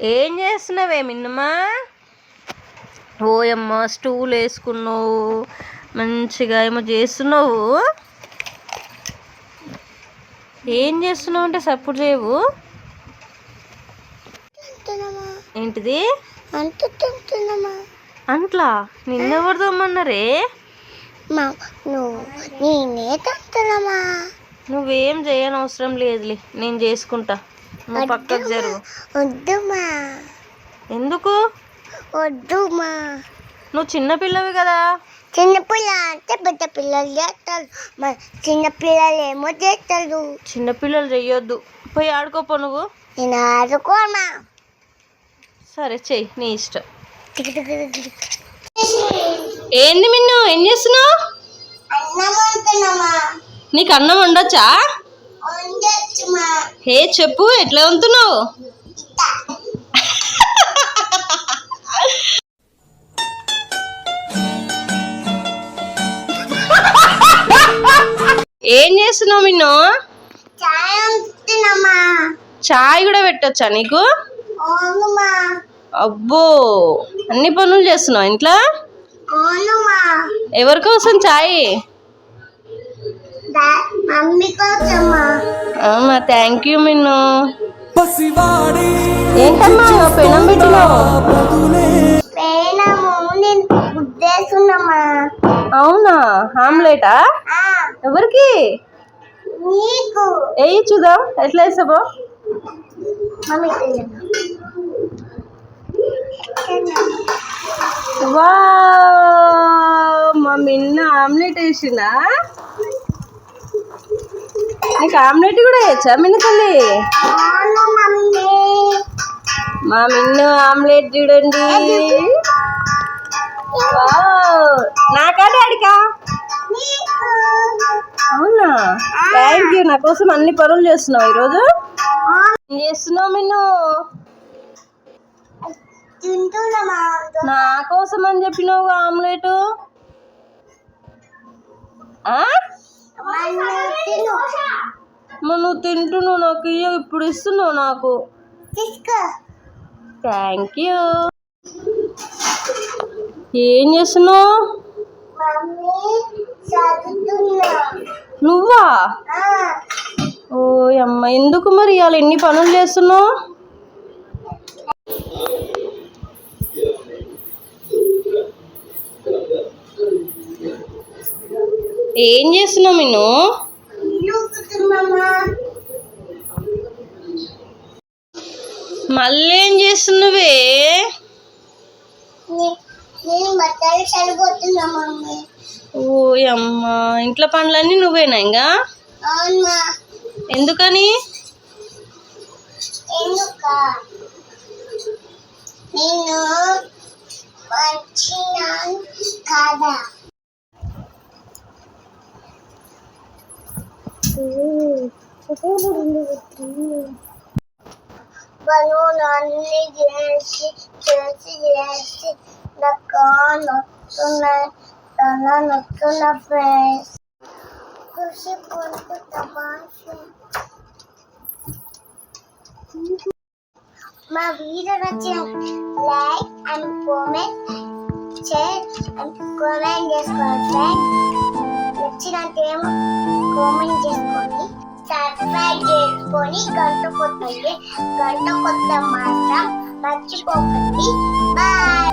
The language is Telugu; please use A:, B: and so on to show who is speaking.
A: ఏం చేస్తున్నావే మిన్నమా? ఓయమ్మ స్టూల్ వేసుకున్నావు. మంచిగా ఏమో చేస్తున్నావు. ఏం చేస్తున్నావు అంటే సపోర్ట్ చేయవు. ఏంటిది? అంట్లా? నిన్నెవరు దమ్మన్నారే
B: నేనే
A: నువ్వేం చేయని అవసరం లేదులే నేను చేసుకుంటా. నువ్వు పక్కకు జరుగు.
B: వద్దుమా?
A: ఎందుకు?
B: వద్దుమా?
A: నువ్వు చిన్న పిల్లవి కదా.
B: చిన్నపిల్ల అంటే పెద్ద పిల్లలు చేస్తారు. మరి చిన్నపిల్లలు ఏమో చేస్తారు.
A: చిన్న పిల్లలు చెయ్యొద్దు. పోయి ఆడుకోపో నువ్వు.
B: నేను ఆడుకోమా
A: సరే చెయ్యి. నీ ఇష్టం. ఏంది మిన్ను? ఏం చేస్తున్నావు? నీకు అన్నం
B: వండొచ్చుమా
A: హే చెప్పు ఎట్లా వండుతున్నావు ఏం చేస్తున్నావు మిన్ను?
B: చాయ్
A: కూడా పెట్టొచ్చా నీకు? అబ్బో అన్ని పనులు చేస్తున్నావు ఇంట్లో? ఎవరి కోసం చాయ్?
B: మమ్మీ కోసమా
A: అవునా థ్యాంక్ యూ మిన్ను ఏంటమ్మా పెనం పెట్టినావు? అవునా? ఆమ్లెటా? ఎవరికి?
B: నీకు.
A: వేయి చూద్దాం. ఎట్లా వేసావో వా మా మిన్న ఆమ్లెట్ వేసిందా? నీకు ఆమ్లెట్ కూడా వేయచ్చా మిన్న తల్లి?
B: అవును మమ్మీ.
A: మా మిన్ను ఆమ్లెట్ చూడండి. నాకా డాడీకా? అవునా? థ్యాంక్ యూ నా కోసం అన్ని పనులు చేస్తున్నావు ఈరోజు. ఏం చేస్తున్నావు మిన్ను? నా కోసం అని చెప్పినావు ఆమ్లెట్. ఆ? నువ్వు తింటున్నావు నాకు ఇయ్య ఇప్పుడు ఇస్తున్నావు నాకు. థ్యాంక్ యూ ఏం చేస్తున్నావు? నువ్వా? ఓ అమ్మ ఎందుకు మరి ఇవాళ ఎన్ని పనులు చేస్తున్నావు? ఏం చేస్తున్నావు
B: కుట్టుమమ్మా
A: మళ్ళీ ఏం చేస్తున్నావే? ఓ అమ్మ? ఇంట్లో పనులన్నీ నువ్వేనా ఇంకా ఎందుకని?
B: ఎందుక? నేను పనులు అన్ని చేసి చేసి చేసి నాకు నొస్తున్నాయి తల నొస్తున్న ఫ్రెండ్స్ ఖుషి పొందు తమాషా మా వీడియో నచ్చిన like and comment share and comment చేసుకోండి ఫ్రెండ్స్ నచ్చినట్టేమో కామెంట్ చేసుకొని సబ్స్క్రైబ్ చేసుకొని గంట కొట్టండి గంట కొత్త మాత్రం మర్చిపోకండి. బాయ్.